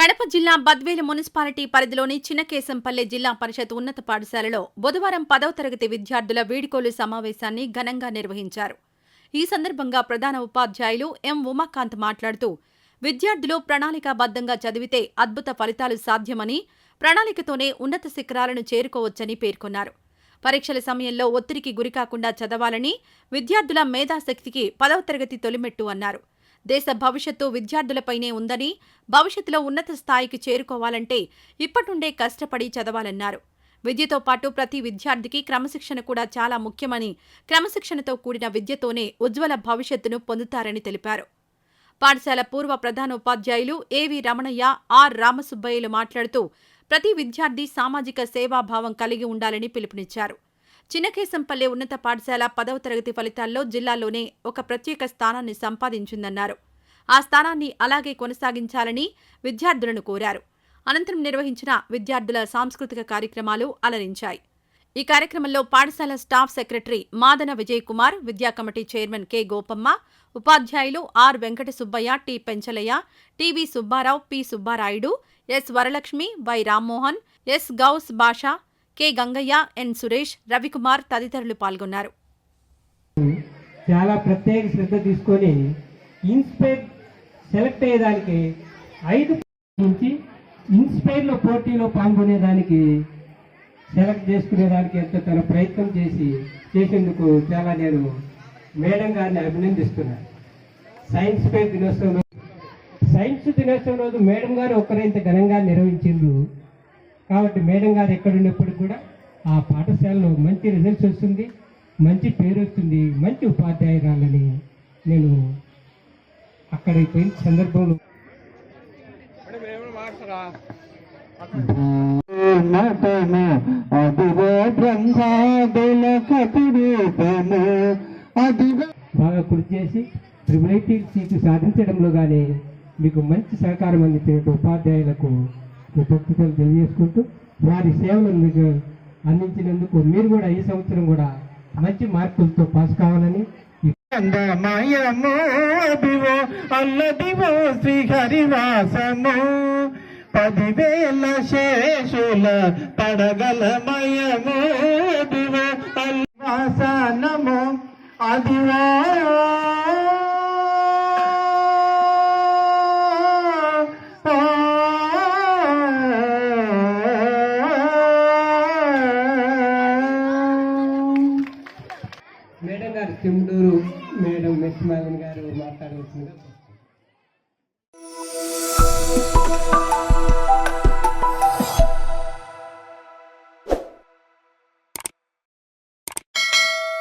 కడప జిల్లా బద్వేలు మున్సిపాలిటీ పరిధిలోని చిన్నకేశంపల్లె జిల్లా పరిషత్ ఉన్నత పాఠశాలలో బుధవారం పదవ తరగతి విద్యార్థుల వీడ్కోలు సమావేశాన్ని ఘనంగా నిర్వహించారు. ఈ సందర్భంగా ప్రధాన ఉపాధ్యాయులు ఎం ఉమాకాంత్ మాట్లాడుతూ విద్యార్థులు ప్రణాళికాబద్ధంగా చదివితే అద్భుత ఫలితాలు సాధ్యమని ప్రణాళికతోనే ఉన్నత శిఖరాలను చేరుకోవచ్చని పేర్కొన్నారు. పరీక్షల సమయంలో ఒత్తిడికి గురికాకుండా చదవాలని విద్యార్థుల మేధాశక్తికి పదవ తరగతి తొలిమెట్టు అన్నారు. దేశ భవిష్యత్తు విద్యార్థులపైనే ఉందని భవిష్యత్తులో ఉన్నత స్థాయికి చేరుకోవాలంటే ఇప్పటుండే కష్టపడి చదవాలన్నారు. విద్యతో పాటు ప్రతి విద్యార్థికి క్రమశిక్షణ కూడా చాలా ముఖ్యమని క్రమశిక్షణతో కూడిన విద్యతోనే ఉజ్వల భవిష్యత్తును పొందుతారని తెలిపారు. పాఠశాల పూర్వ ప్రధాన ఉపాధ్యాయులు ఏవి రమణయ్య ఆర్ రామసుబ్బయ్యలు మాట్లాడుతూ ప్రతి విద్యార్థి సామాజిక సేవాభావం కలిగి ఉండాలని పిలుపునిచ్చారు. చినకేశంపల్లె ఉన్నత పాఠశాల పదవ తరగతి ఫలితాల్లో జిల్లాలోనే ఒక ప్రత్యేక స్థానాన్ని సంపాదించిందన్నారు. ఆ స్థానాన్ని అలాగే కొనసాగించాలని విద్యార్థులను కోరారు. అనంతరం నిర్వహించిన విద్యార్థుల సాంస్కృతిక కార్యక్రమాలు అలరించాయి. ఈ కార్యక్రమంలో పాఠశాల స్టాఫ్ సెక్రటరీ మాదన విజయ్ కుమార్ విద్యా కమిటీ చైర్మన్ కె గోపమ్మ ఉపాధ్యాయులు R Venkata Subbaiah T Penchalaiah TV Subbarao P Subbarayudu S Varalakshmi Y Rammohan S Gouse Basha K Gangaiah N Suresh Ravikumar తదితరులు పాల్గొన్నారు. చాలా ప్రత్యేక శ్రద్ధ తీసుకొని ఇన్స్పైర్ సెలెక్ట్ అయ్యేదానికి ఐదు నుంచి ఇన్స్పైర్లో పోటీలో పాల్గొనేదానికి సెలెక్ట్ చేసుకునేదానికి ఎంత తన ప్రయత్నం చేసి చేసేందుకు చాలా నేను మేడం గారిని అభినందిస్తున్నాను. సైన్స్ ఫేర్ దినోత్సవం రోజు- సైన్స్ దినోత్సవం రోజు మేడం గారు ఒక్కరే ఘనంగా నిర్వహించిండ్రు. కాబట్టి మేడం గారు ఎక్కడున్నప్పుడు కూడా ఆ పాఠశాలలో మంచి రిజల్ట్స్ వస్తుంది మంచి పేరు వస్తుంది మంచి ఉపాధ్యాయురాలని నేను అక్కడికి పోయిన సందర్భంలో నటము అదిగో బ్రహ్మాదుల కపిరూపము అదిగో బాగా కృషి చేసి ట్రిపుల్ ఐటీ సీటు సాధించడంలో కానీ మీకు మంచి సహకారం అందించిన ఉపాధ్యాయులకు కృతజ్ఞతలు తెలియజేసుకుంటూ వారి సేవలను మీకు అందించినందుకు మీరు కూడా ఈ సంవత్సరం కూడా మంచి మార్కులతో పాస్ కావాలని ఈ అందమయము అదివో అల్లదివో శ్రీహరివాసము. పదివేల శేషుల పడగలమయము అదివో అల్వాసనము అదివో మేడం మెస్మాగన్ గారు మాట్లాడవలసిందిగా